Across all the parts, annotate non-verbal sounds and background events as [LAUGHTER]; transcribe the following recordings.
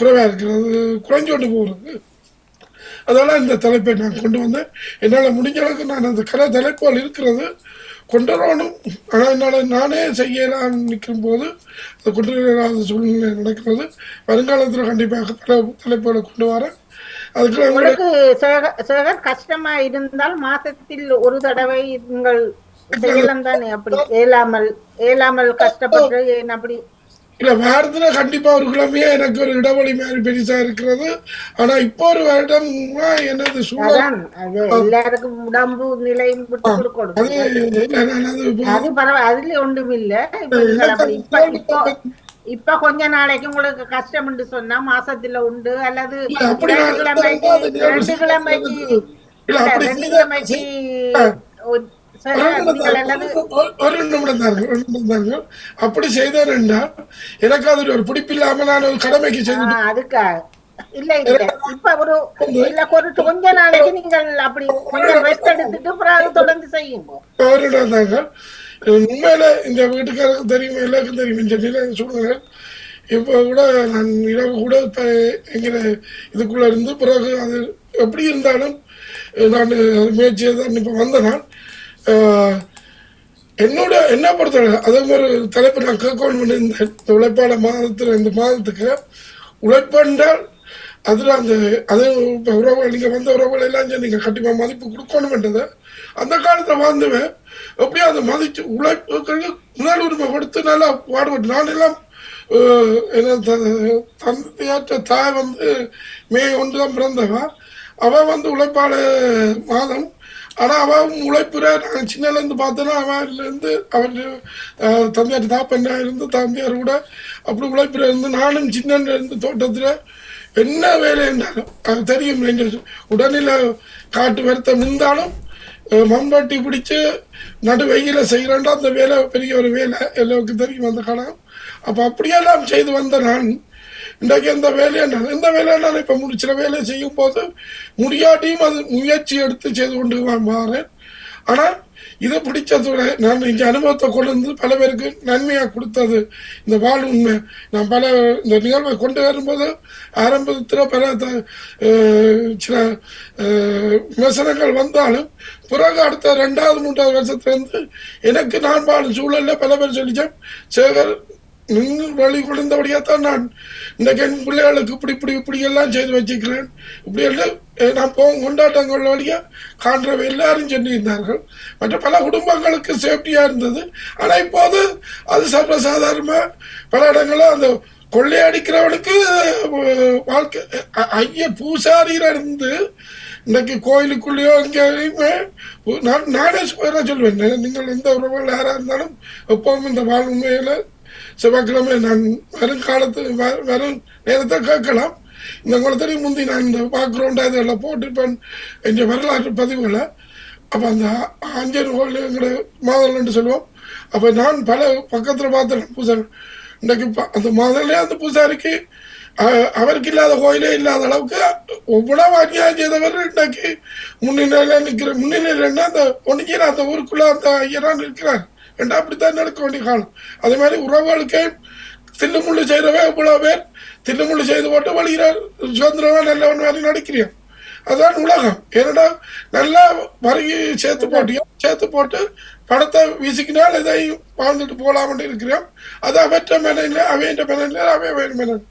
குறைவாக இருக்கிறது குறைஞ்சு கொண்டு போகிறது. அதனால் இந்த தலைப்பை நான் கொண்டு வந்தேன். என்னால் முடிஞ்ச அளவுக்கு நான் அந்த கலை தலைப்புகள் இருக்கிறது கொண்டு வரணும் ஆனால் என்னால் நானே செய்யலாம் நிற்கும் போது அதை கொண்டு வராத சூழ்நிலை நடக்கிறது. வருங்காலத்தில் கண்டிப்பாக பல தலைப்புகளை கொண்டு வரேன். உங்களை சேக- சேகர் கஷ்டமா இருந்தால் மாசத்தில் ஒரு தடவை நீங்கள் செய்யலாம் தானே அப்படி? ஏலாமல் ஏலாமல் கஷ்டப்பட்டு அப்படி இல்லை வாரத்தில் கண்டிப்பாக ஒரு கிழமையே எனக்கு ஒரு இடைவெளி மாதிரி பெருசாக இருக்கிறது. ஆனால் இப்போ ஒரு வருடம் எனது சூழல் எல்லாருக்கும் உடம்பு நிலையும் அது அதுல ஒன்றும் இல்ல. இப்ப கொஞ்ச நாளைக்கு உங்களுக்கு கஷ்டம்னு சொன்னா மாசத்துல உண்டு அல்லது ரெண்டு கிழமைக்கு ரெண்டு கிழமைக்கு ஒரு- நிமிடம் ஒரு- நிமிடம் நிமிடம் தாங்க. அப்படி செய்தேன் என்றால் எனக்கு அது ஒரு பிடிப்பில்லாம நான் ஒரு கடமைக்கு செய்து அதுக்காக இல்ல இல்ல. இப்ப ஒரு இல்ல ஒரு கொஞ்ச நாளைக்கு நீங்கள் அப்படி கொஞ்சம் ரெஸ்ட் எடுத்துட்டு பிறகு தொடர்ந்து செய்யுங்க ஒரு தாங்க. உண்மையில இந்த வீட்டுக்காரருக்கு தெரியும் எல்லாருக்கும் தெரியும். இந்த நிலை சூழ்நிலை. இப்போ கூட நான் இரவு கூட இப்போ எங்கிற இதுக்குள்ளே இருந்து பிறகு அது எப்படி இருந்தாலும் நான் முயற்சியை தான் இப்போ வந்த நான் என்னோட என்ன பொறுத்தவரை அதே மாதிரி தலைப்பு நான் கேட்கணும் இந்த இந்த உழைப்பாட மாதத்தில் இந்த மாதத்துக்கு உழைப்பென்றால் அதில் அந்த அது இப்போ உறவுகள் நீங்கள் வந்த உறவுகள் எல்லாம் சரி நீங்கள் கண்டிப்பாக மதிப்பு கொடுக்கணுமென்றது அந்த காலத்தில் வாழ்ந்துவேன் எப்படியும் அதை மதித்து உழைப்புக்கு முன்னாடி உரிமை கொடுத்து நல்லா பாடுபட்டு நான் எல்லாம் என்ன தந்தையாற்ற தாய் வந்து மே ஒன்று தான் பிறந்தவன் அவள் வந்து உழைப்பாளர் மாதம் ஆனால் அவன் உழைப்புற நான் சின்னலேருந்து பார்த்தோன்னா அவன்லேருந்து அவர் தந்தையார் தாப்பண்ணா இருந்து தந்தையார் கூட அப்படி உழைப்புற இருந்து நானும் சின்னன்ல இருந்து தோட்டத்தில் என்ன வேலை இருந்தாலும் அது தெரியும் எங்க காட்டு வருத்தம் இருந்தாலும் மண்பாட்டி பிடிச்சு நடு வெயில செய்கிறேன்டா அந்த வேலை பெரிய ஒரு வேலை எல்லாருக்கும் தெரியும் அந்த காலம். அப்போ அப்படியெல்லாம் செய்து வந்த நான் இன்றைக்கு எந்த வேலையை எந்த வேலையை இப்போ முடிச்சிட வேலையை செய்யும் போது முடியாட்டியும் அது முயற்சி எடுத்து செய்து கொண்டு மாறேன் ஆனால் இதை பிடிச்சதோட நான் இந்த அனுபவத்தை கொண்டு வந்து பல பேருக்கு நன்மையாக கொடுத்தது. இந்த வாழ் உண்மை. நான் பல இந்த நிகழ்வை கொண்டு வரும்போது ஆரம்பத்தில் பல சில விமர்சனங்கள் வந்தாலும் பிறகு அடுத்த ரெண்டாவது மூன்றாவது வருஷத்துலேருந்து எனக்கு நான் வாழும் சூழலில் பல பேர் சொல்லிச்சேன் சேகர் நீங்கள் வழி குழந்தபடியாக தான் நான் இன்றைக்கு என் பிள்ளைகளுக்கு இப்படி இப்படி இப்படி எல்லாம் செய்து வச்சுக்கிறேன் இப்படி எல்லாம் நான் போகும் கொண்டாட்டங்கள் வழியாக காண்றவை எல்லாரும் சொல்லியிருந்தார்கள் மற்ற பல குடும்பங்களுக்கு சேஃப்டியாக இருந்தது. ஆனால் இப்போது அது சர்வசாதாரணமாக பல இடங்களில் அந்த கொள்ளையடிக்கிறவனுக்கு அடிக்கிறவனுக்கு வாழ்க்கை அ- ஐய பூசாரியில இருந்து இன்னைக்கு கோயிலுக்குள்ளேயோ எங்கேயுமே நான் நானே சொல்லுவேன் நீங்கள் எந்த உறவுகள் யாராக இருந்தாலும் எப்பவும் இந்த வாழ் செவ்வாய்க்கிழமை நான் வரும் காலத்து வரும் நேரத்தை கேட்கலாம். இந்த குளத்தடி முந்தி நான் இந்த பேக்ரவுண்ட் இதெல்லாம் போட்டிருப்பேன் என்ற வரலாற்று பதிவுகளை. அப்போ அந்த ஆஞ்சர் கோயிலுங்கிற எங்களோட மாதல்னு சொல்லுவோம். அப்போ நான் பல பக்கத்தில் பார்த்தேன் பூசாரி இன்றைக்கு ப- அந்த முதல்ல அந்த பூசாரிக்கு அவருக்கு இல்லாத கோயிலே இல்லாத அளவுக்கு ஒவ்வொரு அநியாயம் செய்தவர் இன்றைக்கு முன்னிலையில் நிற்கிற முன்னிலையில் அந்த ஒன்றுக்கிற அந்த ஊருக்குள்ளே அந்த ஐயரான் இருக்கிறார். ரெண்டா அப்படித்தான் நடக்க வேண்டிய காலம் அதே மாதிரி உறவுகளுக்கே தில்லுமுள்ளு செய்கிறவே இவ்வளோ பேர் தில்லுமுள்ளு செய்து போட்டு வழிகிறார் சுதந்திரமாக நல்லவன் மாதிரி நடக்கிறியா? அதான் உலகம். ஏன்னா நல்லா வருகி சேர்த்து போட்டியோ சேர்த்து போட்டு படத்தை வீசிக்கினால் இதையும் வாழ்ந்துட்டு போகலாம்னு இருக்கிறோம். அது அவற்ற மேனில் அவையன்ற மேனில் அவை மேனன்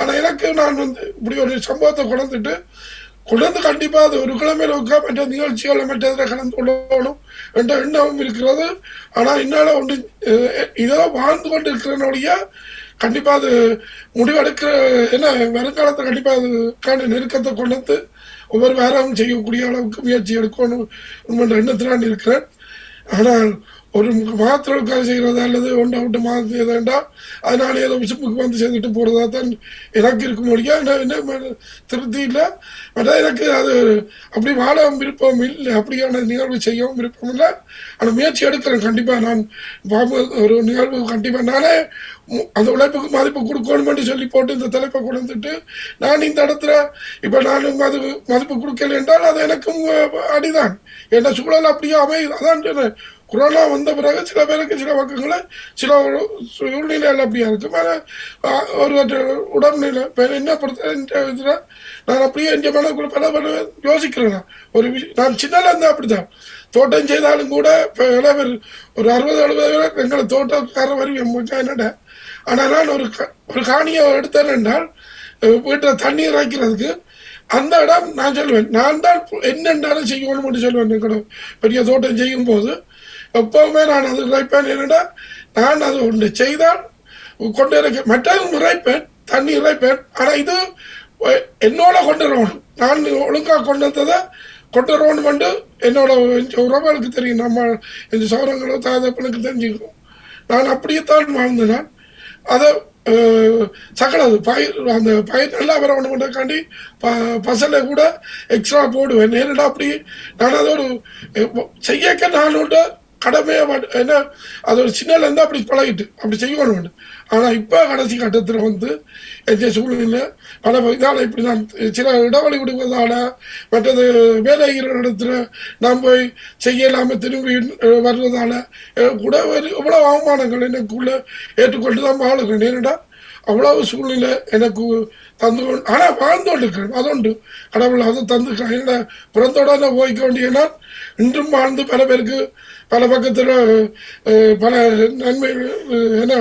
ஆனால் எனக்கு நான் வந்து இப்படி ஒரு சம்பவத்தை குழந்துட்டு கொண்டு கண்டிப்பாக அது ஒரு கிழமையில் உட்கா மற்ற நிகழ்ச்சிகளை மற்றதில் கலந்து கொள்ளணும் என்ற எண்ணமும் இருக்கிறது. ஆனால் என்னால ஒன்று இதோ வாழ்ந்து கொண்டு இருக்கிறனுடைய கண்டிப்பாக அது முடிவெடுக்கிற என்ன வருங்காலத்தில் கண்டிப்பாக அதுக்கான நெருக்கத்தை கொண்டு வந்து ஒவ்வொரு வாரமும் செய்யக்கூடிய அளவுக்கு முயற்சி எடுக்கணும் உண்மை எண்ணத்திலான் இருக்கிறேன். ஆனால் ஒரு மாத்திரக்காக செய்கிறதா அல்லது ஒன்றை விட்டு மாற்றி எதாண்டா அதனால ஏதோ விஷப்புக்கு வந்து செய்துட்டு போகிறதா தான் எனக்கு இருக்க முடியும் என்ன என்ன திருப்தி இல்லை மற்ற எனக்கு அது அப்படி வாழ விருப்பம் இல்லை அப்படியான நிகழ்வு செய்யவும் விருப்பம் இல்லை ஆனால் முயற்சி எடுக்கிறேன் கண்டிப்பாக நான் பாபு ஒரு நிகழ்வு கண்டிப்பாக நானே அந்த உழைப்புக்கு மதிப்பு கொடுக்கணும்னு சொல்லி போட்டு இந்த தலைப்பை கொண்டு நான் இந்த இடத்துல இப்போ நான் மது மதிப்பு கொடுக்கல என்றால் அது எனக்கும் அடிதான் என்ன சூழல் அப்படியே அமையுது அதான் கொரோனா வந்த பிறகு சில பேருக்கு சில பக்கங்களில் சில சூழ்நிலைகள் அப்படியா இருக்கு. மேலே ஒரு உடல்நிலை இப்போ என்ன பொறுத்த நான் அப்படியே என் மனக்குள்ள பல பல யோசிக்கிறேன். நான். ஒரு விஷயம் நான் சின்னல இருந்தால் அப்படிதான் தோட்டம் செய்தாலும் கூட இப்போ இளவர் ஒரு அறுபது எழுபது பேர் எங்களை தோட்டக்காரர் வருவேன் என்னடா. ஆனால் நான் ஒரு ஒரு காணியை எடுத்தேன் என்றால் வீட்டில் தண்ணீர் வைக்கிறதுக்கு அந்த இடம் நான் சொல்லுவேன் நான் தான் என்னென்றாலும் செய்யணும் மட்டும் சொல்லுவேன் எங்களோட பெரிய தோட்டம் செய்யும் போது எப்பவுமே நான் அது இறைப்பேன் என்னடா நான் அது ஒன்று செய்தால் கொண்டு இருக்க மற்றது இறைப்பேன் தண்ணி இறைப்பேன் ஆனால் இது என்னோட கொண்டு வரணும். நான் ஒழுங்காக கொண்டு வந்ததை கொண்டு வரணும் என்று என்னோட உறவுகளுக்கு தெரியும். நம்ம இந்த சௌரங்களோ தாதப்பனுக்கு தெரிஞ்சுக்கும். நான் அப்படியே தான் வாழ்ந்தேன். அதை அஹ், சகலது. பயிர் அந்த பயிர் நல்லா வரணுன்றக்காண்டி ப பசலை கூட எக்ஸ்ட்ரா போடுவேன். நேரடா அப்படி நான் அதை ஒரு செய்யக்க நான் உண்டு கடமையை வ- என்ன அது ஒரு சின்னலேருந்து அப்படி பழகிட்டு அப்படி செய்யணும் ஆனால் இப்போ கடைசி கட்டத்தில் வந்து எந்த சூழ்நிலை பல இதால் இப்படி நான் சில இடைவெளி கொடுப்பதால் மற்றது வேலை இருக்கிற இடத்துல நாம் போய் செய்யலாமல் திரும்பி அஹ், வர்றதால கூட ஒரு இவ்வளோ அவமானங்கள் எனக்குள்ளே ஏற்றுக்கொண்டு தான் வாழுகிறேன். ஏன்னா அவ்வளவு சூழ்நிலை எனக்கு தந்து கொண்டு ஆனால் வாழ்ந்து கொண்டிருக்கிறேன் அதுண்டு. கடவுள் அதை தந்துக்கிறேன் என்னடா பிறந்தோட போய்க்க வேண்டியனா இன்றும் வாழ்ந்து பல பேருக்கு பல பக்கத்தில் பல நன்மை என்ன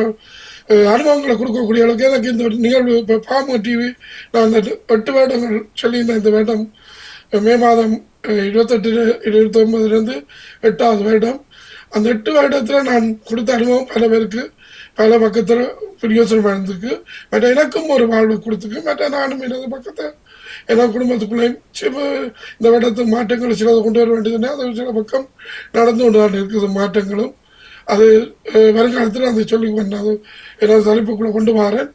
அனுபவங்களை கொடுக்கக்கூடிய அளவுக்கு எனக்கு இந்த நிகழ்வு இப்போ பாமு டிவி நான் அந்த எட்டு வருடங்கள் சொல்லியிருந்தேன். இந்த வருடம் மே மாதம் அஹ், இருபத்தெட்டு இருபத்தொன்பதுலேருந்து எட்டாவது வருடம். அந்த எட்டு வருடத்தில் நான் கொடுத்த அனுபவம் பல பேருக்கு பல பக்கத்தில் பிரயோசனமாக இருந்திருக்கு மற்ற எனக்கும் ஒரு வாழ்வு கொடுத்துருக்கு. மற்ற நானும் எனது பக்கத்தை என் குடும்பத்துக்குள்ளேயும் சில இந்த வருடத்து மாற்றங்கள் சிலதை கொண்டு வர வேண்டியதுன்னா அது சில பக்கம் நடந்து கொண்டு தான் இருக்குது. மாற்றங்களும். அது வருங்காலத்தில் அதை சொல்லி கொண்டு அது எனது தலைப்புக்குள்ளே கொண்டு வரேன்.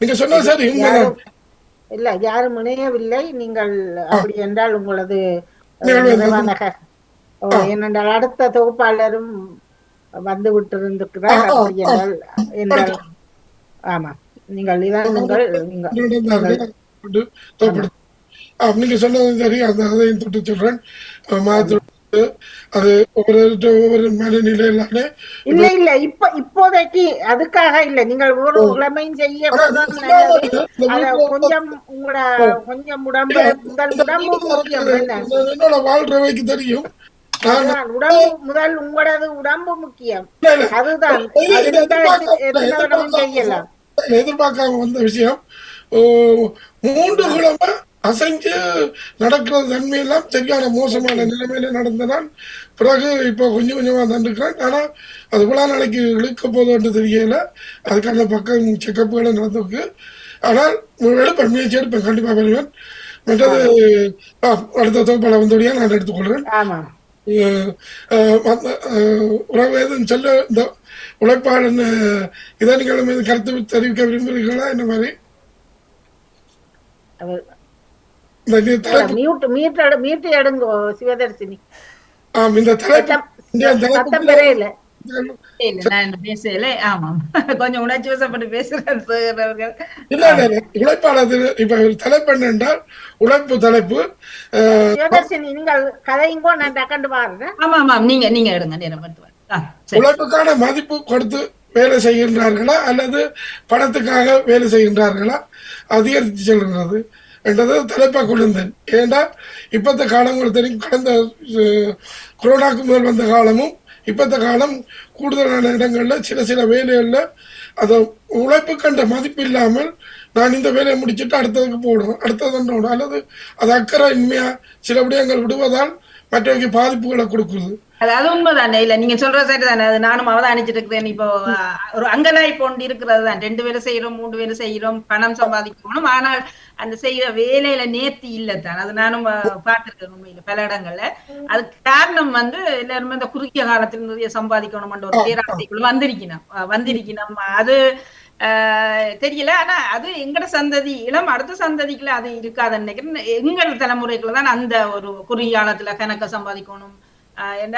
நீங்கள் சொன்னால் சரி இல்ல யாரும் இணையவில்லை. நீங்கள் அப்படி என்றால் உங்களது ஏனென்றால் அடுத்த தொகுப்பாளரும் வந்து விட்டிருந்திருக்கிறார் அப்படி என்றால் என்றால் ஆமா. நீங்கள் இதான் நீங்கள் நீங்க சொன்னது சரி அந்த அதையும் தொட்டு சொல்றேன். அஹ், மாதத்தோடு அது ஒவ்வொரு ஒவ்வொரு மனநிலையிலான இல்ல இல்ல. இப்ப இப்போதைக்கு அதுக்காக இல்ல. நீங்கள் ஒரு உடமையும் செய்ய கொஞ்சம் உங்களோட கொஞ்சம் உடம்பு உடம்பு என்னோட வாழ்றவைக்கு தெரியும். உடம்பு முதல் உங்களது உடம்பு முக்கியம். அதுதான். எதிர்பார்க்காம- செய்யலாம். வந்த விஷயம் மூன்று கிழமை அசைஞ்சு நடக்கிறது தன்மையெல்லாம் சரியான மோசமான நிலைமையில நடந்தனால் பிறகு இப்போ கொஞ்சம் கொஞ்சமாக தந்துக்கிறேன் ஆனால் அது இவ்வளோ நாளைக்கு இழுக்க போதோன்னு தெரியல. அதுக்கான பக்கம் செக்கப்புகளை நடந்திருக்கு. ஆனால் எடுப்பேன் முயற்சி எடுப்பேன் கண்டிப்பாக வருவேன் மற்றது அடுத்த தொகுப்பாளர் வந்தோடையா நான் எடுத்துக்கொள்கிறேன். ஆமா அஹ் அஹ் மத்த, அஹ் உறவு எதுவும் சொல்ல இந்த உழைப்பாளன் இதை நீங்கள் மீது கருத்து தெரிவிக்க விரும்புகிறீர்களா? இந்த மாதிரி? இந்த தலைப்பு தலைப்பு [LAUGHS] கொஞ்சம் உணர்ச்சி வசப்பட்டு பேசுறேன் உழைப்பாளர் இப்ப தலைப்பு என்னென்றால் உழைப்பு தலைப்பு. நீங்கள் பாருங்க. ஆமா நீங்க நீங்க எடுங்க உழைப்புக்கான மதிப்பு கொடுத்து வேலை செய்கின்றார்களா அல்லது பணத்துக்காக வேலை செய்கின்றார்களா? அதிகரித்து செல்கிறது என்றது தலைப்பாக கொண்டிருந்தேன் ஏண்டா இப்பத்த காலம் தெரியும். கடந்த கொரோனாக்கு முதல் வந்த காலமும் இப்பத்த காலம் கூடுதலான இடங்களில் சில சில வேலைகளில் அதை உழைப்பு கண்ட மதிப்பு இல்லாமல் நான் இந்த வேலையை முடிச்சுட்டு அடுத்ததுக்கு போடணும் அடுத்தது அல்லது அது அக்கறை இன்மையாக சில விடயங்கள் விடுவதால் மற்றவைக்கு பாதிப்புகளை கொடுக்குறது. அது அது உண்மைதானே? இல்ல நீங்க சொல்றது சரிதானே அது நானும் அவதானிச்சிட்டு இருக்கிறேன். இப்போ ஒரு அங்கலாய் போண்டு இருக்கிறது தான். ரெண்டு வேலை செய்யறோம் மூன்று வேலை செய்யறோம் பணம் சம்பாதிக்கணும். ஆனால் அந்த செய்யற வேலையில நேர்த்தி இல்லத்தான் அது நானும் பார்த்திருக்கேன் உண்மையில பல இடங்கள்ல. அதுக்கு காரணம் வந்து எல்லாருமே இந்த குறுகிய காலத்துல நிறைய சம்பாதிக்கணும் ஒரு பேராசைக்குள்ள வந்திருக்கணும். வந்திருக்கணும். அது ஆஹ் தெரியல. ஆனா அது எங்கட சந்ததி இளம் அடுத்த சந்ததிக்குள்ள அது இருக்காதுன்னு நினைக்கிறேன். எங்கள் தலைமுறைக்குள்ள தான் அந்த ஒரு குறுகிய காலத்துல கணக்க சம்பாதிக்கணும் என்ன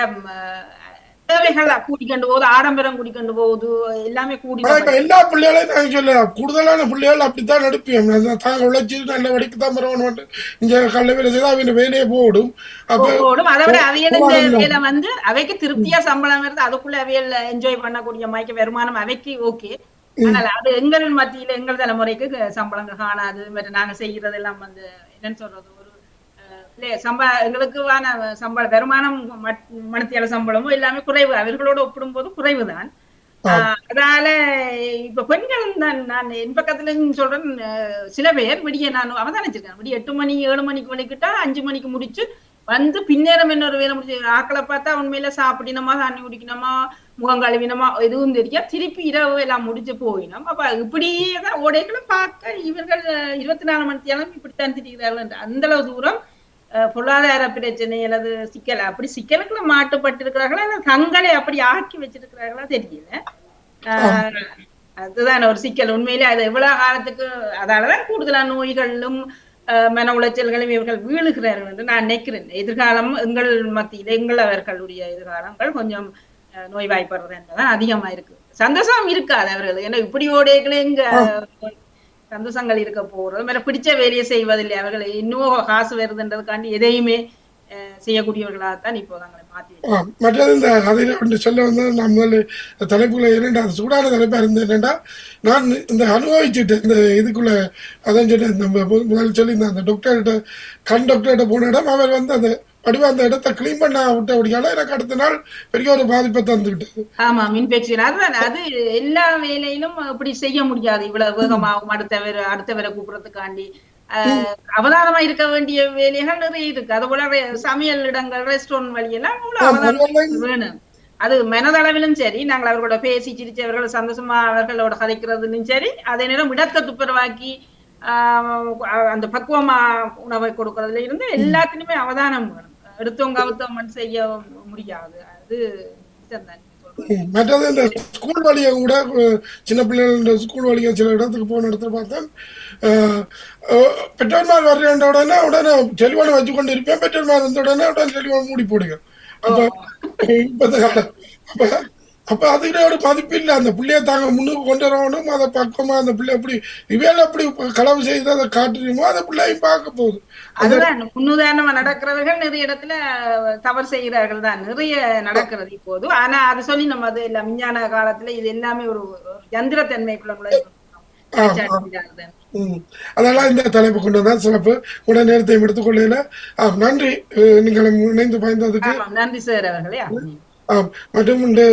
தேவைகள் கூட்டிக்கொண்டு போகுது ஆடம்பரம் கூட்டிக்கொண்டு போகுது எல்லாமே கூடி எல்லா பிள்ளைகளையும் நான் சொல்ல கூடுதலான பிள்ளைகள் அப்படித்தான் நடிப்பேன் தாங்க உழைச்சி நல்ல வடிக்கு தான் வரணும் இங்க கல்ல வேலை செய்தா அவங்க வேலையை போடும் அப்ப ஓடும் அதை விட போராடலாம். வேலை வந்து அவைக்கு திருப்தியா சம்பளம் வருது. அதுக்குள்ள அவையல் என்ஜாய் பண்ணக்கூடிய மயக்க வருமானம் அவைக்கு ஓகே ஆனால் அது எங்கள் மத்தியில எங்கள் தலைமுறைக்கு சம்பளங்கள் காணாது. நாங்க செய்யறது எல்லாம் வந்து என்னன்னு சொல்றது? சம்ப எங்களுக்குவான சம்பள வருமானம் மணித்தியால சம்பளமும் எல்லாமே குறைவு அவர்களோட ஒப்பிடும்போது குறைவுதான். ஆஹ், அதனால இப்ப பெண்கள் தான் நான் என் பக்கத்துல சொல்றேன் சில பேர் விடிய நான் அவதானிச்சிருக்கேன். விடிய எட்டு மணி ஏழு மணிக்கு வலிக்கிட்டா அஞ்சு மணிக்கு முடிச்சு வந்து பின்னேரம் இன்னொரு வேலை முடிச்சு ஆக்களை பார்த்தா உண்மையில சாப்பிடினமா தண்ணி குடிக்கணுமா முகம் கழுவினமா எதுவும் தெரியா. திருப்பி இரவு எல்லாம் முடிச்சு போயினோம் அப்ப இப்படியே தான் ஓடைகளும் பார்க்க இவர்கள் இருபத்தி நாலு மணி நேரம் இப்படித்தான் திரிகிறார்கள் அந்த அளவு தூரம் பொருளாதார பிரச்சனை அல்லது சிக்கல் அப்படி சிக்கலுக்குள்ள மாட்டுப்பட்டிருக்கிறார்களா? அல்லது தங்களை அப்படி ஆக்கி வச்சிருக்கிறார்களா தெரியல. அதுதான் ஒரு சிக்கல். உண்மையிலே அது எவ்வளவு காலத்துக்கு அதாலதான் கூடுதலா நோய்களும் மன உளைச்சல்களும் இவர்கள் வீழுகிறார்கள் என்று நான் நினைக்கிறேன். எதிர்காலம் எங்கள் மத்தியில எங்கள் அவர்களுடைய எதிர்காலங்கள் கொஞ்சம் அஹ், நோய்வாய்ப்படுறது என்பதுதான் அதிகமா இருக்கு. சந்தோஷம் இருக்காது அவர்கள். ஏன்னா இப்படி ஓடைகளே இங்க சந்தோஷங்கள் இருக்க போறது மேல பிடிச்ச வேலையை செய்வதில்லை. அவர்கள் இன்னும் காசு வருதுன்றதுக்காண்டி எதையுமே செய்யக்கூடியவர்களாகத்தான் இப்போ நாங்களை மாற்றி மற்றது இந்த கதையில ஒன்று சொல்ல வந்து நான் முதல்ல தலைப்புல சூடான தலைப்பா இருந்தது. என்னென்னா நான் இந்த அனுபவிச்சுட்டு இந்த இதுக்குள்ள அதான் சொன்னேன். நம்ம முதல் முதல்ல இந்த அந்த டாக்டர்கிட்ட கண் டாக்டர்கிட்ட போன இடம் அவர் வந்து அந்த வடிவ அந்த இடத்த க்ளீன் பண்ண விட்டபடியால எனக்கு அடுத்த நாள் பெரிய ஒரு பாதிப்பை தந்து விட்டது ஆமா இன்ஃபெக்ஷன் அதுதான் அது எல்லா வேலையிலும் அப்படி செய்ய முடியாது. இவ்வளவு வேகமாகும் அடுத்தவரை அடுத்தவரை கூப்பிடுறதுக்காண்டி. அவதானமா இருக்க வேண்டிய வேலைகள் நிறைய இருக்கு. அது போல சமையல் இடங்கள் ரெஸ்டாரண்ட் வழியெல்லாம் அவ்வளவு அவதானம் வேணும். அது மனதளவிலும் சரி நாங்கள் அவர்களோட பேசி சிரிச்சு அவர்கள் சந்தோஷமா அவர்களோட கதைக்கிறதுலும் சரி அதே நேரம் இடத்தை துப்புரவாக்கி அந்த பக்குவமா உணவை கொடுக்கறதுல இருந்து எல்லாத்துலயுமே அவதானம் வேணும். எடுத்தவங்க கவுத்தவங்க செய்ய முடியாது. அது மற்றது இந்த ஸ்கூல் வழியை கூட சின்ன பிள்ளைகள் ஸ்கூல் வழியை சில இடத்துக்கு போன இடத்துல பார்த்தேன். பெற்றோர்மார் வர்றேன்ற உடனே உடனே டெலிஃபோனை வச்சு கொண்டு இருப்பேன் பெற்றோர்மார் வந்த உடனே உடனே டெலிஃபோன் மூடி போடுங்க அப்ப அப்ப அப்ப அதுக்கிட்ட ஒரு மதிப்பு இல்லை. அந்த பிள்ளைய தாங்க முன்னுக்கு கொண்டு வரணும். அதை பக்கமா அந்த பிள்ளை எப்படி இவையில எப்படி களவு செய்து அதை காட்டுறீமோ அந்த பிள்ளையும் பார்க்க போகுது. அதுதான் முன்னுதாரணமா நடக்கிறவர்கள் நிறைய இடத்துல தவறு செய்கிறார்கள் தான். நிறைய நடக்கிறது இப்போது. ஆனா அது சொல்லி நம்ம அது எல்லாம் விஞ்ஞான காலத்துல இது எல்லாமே ஒரு யந்திரத்தன்மைக்குள்ள. ம். அதெல்லாம் இந்த தலைப்பு கொண்டு வந்தால் சிறப்பு. உடனே நேரத்தையும் எடுத்துக்கொள்ளையில நன்றி. நீங்கள் இணைந்து பயந்ததுக்கு. நன்றி சார் அவர்களே. மற்றும் மட்டுமண்டு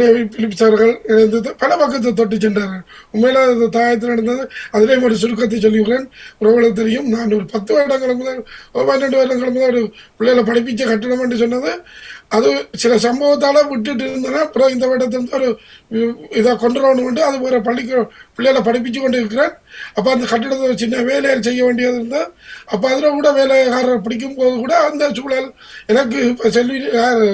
நேவி பிலிப்ஸ் அவர்கள் இணைந்து பல பக்கத்தை தொட்டு சென்றார்கள். உண்மையில தாயத்தில் நடந்தது அதிலேயும் ஒரு சுருக்கத்தை சொல்லியுள்ளேன் உறவுகளை தெரியும் நான் ஒரு பத்து வருடங்களுக்கு முதல் ஒரு பன்னெண்டு வருடங்களுக்கு முதல் ஒரு பிள்ளைகளை படிப்பிச்ச கட்டணம் என்று சொன்னது அது சில சம்பவத்தால் விட்டுட்டு இருந்தேன்னா அப்புறம் இந்த வருடத்திலிருந்து ஒரு இதை கொண்டு வரணும் அது ஒரு பள்ளிக்கு பிள்ளைகளை படிப்பிச்சு கொண்டு இருக்கிறேன். அப்போ அந்த கட்டிடத்தை சின்ன வேலைகள் செய்ய வேண்டியது இருந்தால் அப்போ அதில் கூட வேலைக்காரர் பிடிக்கும் போது கூட அந்த சூழல் எனக்கு இப்போ செல்வி யார்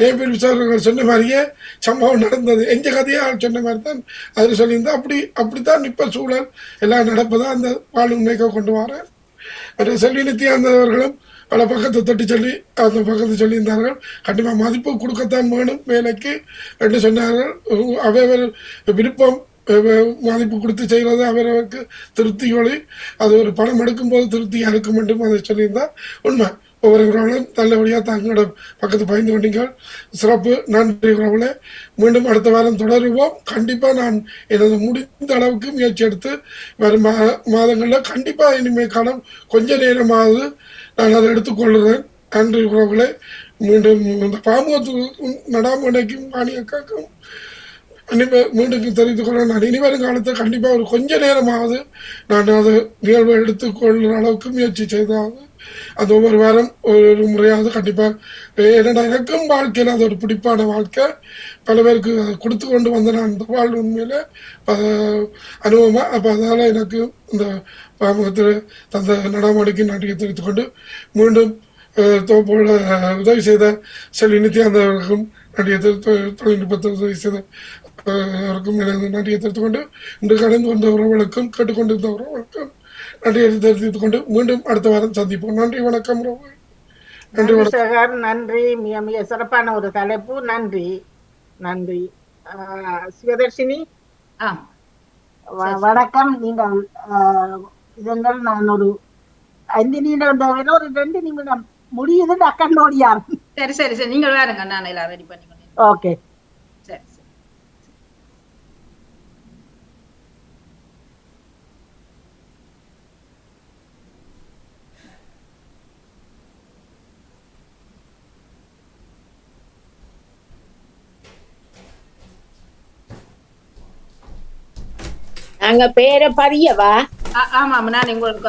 நேபில் விசாரர்கள் சொன்ன மாதிரியே சம்பவம் நடந்தது. எந்த கதையை சொன்ன மாதிரி தான் அதில் சொல்லியிருந்தால் அப்படி அப்படி தான் இப்போ சூழல் எல்லாம் நடப்பதாக அந்த வாழ்வுண்மைக்கு கொண்டு வரேன். செல்வி நித்யானந்த அவர்களும் பல பக்கத்தை தட்டி சொல்லி அந்த பக்கத்தை சொல்லியிருந்தார்கள். கண்டிப்பாக மதிப்பு கொடுக்கத்தான் வேணும் வேலைக்கு என்று சொன்னார்கள். அவைவர் விருப்பம் மதிப்பு கொடுத்து செய்கிறது அவரவருக்கு திருப்தியோடு அது ஒரு பணம் எடுக்கும்போது திருப்தியாக இருக்கும் என்றும் அதை சொல்லியிருந்தால் உண்மை. ஒவ்வொருவர்களும் நல்லபடியாக தங்களோட பக்கத்து பயந்து கொண்டீங்கள் சிறப்பு. நன்றி உறவுகளே. மீண்டும் அடுத்த வாரம் தொடருவோம். கண்டிப்பாக நான் எனது முடிந்த அளவுக்கு முயற்சி எடுத்து வரும் மா மாதங்களில் கண்டிப்பாக இனிமேல் காலம் கொஞ்ச நேரமாவது நான் அதை எடுத்துக்கொள்கிறேன். நன்றி உறவுகளே. மீண்டும் இந்த பாமுகத்து நடாமடைக்கும் பாணியக்காக்கும் இனிமே மீண்டும் தெரிவித்துக் கொள்ள நான் இனிவரும் காலத்தில் கண்டிப்பாக ஒரு கொஞ்ச நேரமாவது நான் அதை நிகழ்வை எடுத்துக்கொள்கிற அளவுக்கு முயற்சி செய்தாவது அது ஒவ்வொரு வாரம் ஒரு முறையாவது கண்டிப்பாக என்னடா எனக்கும் வாழ்க்கையில் அது ஒரு பிடிப்பான வாழ்க்கை. பல பேருக்கு கொடுத்து கொண்டு வந்த நான் இந்த வாழ்வு உண்மையில் அனுபவமாக அப்போ அதனால் எனக்கு இந்த பாமகத்தில் தந்த நடாமடிக்கு நாட்டியை தெரிவித்துக் கொண்டு மீண்டும் தோப்போட உதவி செய்த செல்வி நித்யானந்த அவர்களுக்கும் நன்றியை தொழில்நுட்பத்தை தொழில்நுட்பத்தில் உதவி செய்த அவருக்கும் எனது நன்றியை தெரிவித்துக் கொண்டு இன்று கடந்து வந்த உறவுகளுக்கும் கேட்டுக்கொண்டிருந்த உறவுகளுக்கும் நன்றியை தெரிவித்துக் கொண்டு மீண்டும் அடுத்த வாரம் சந்திப்போம். நன்றி வணக்கம் நன்றி சகர் நன்றி மிக மிக சிறப்பான ஒரு தலைப்பு. நன்றி நன்றி. ஆஹ் சிவதர்ஷினி வணக்கம். நீங்கள் ஆஹ், இதங்கள் நான் ஒரு ஐந்து நிமிடம் ஒரு ரெண்டு நிமிடம். முடியுது டக்கன் ஓடியார் சரி சரி சரி. நீங்கள் வேறுங்க நான் எல்லாம் ரெடி பண்ணி ஓகே சரி சரி நாங்க பேர பதியவா? ஆ- ஆமாம் நான் உங்களுக்கு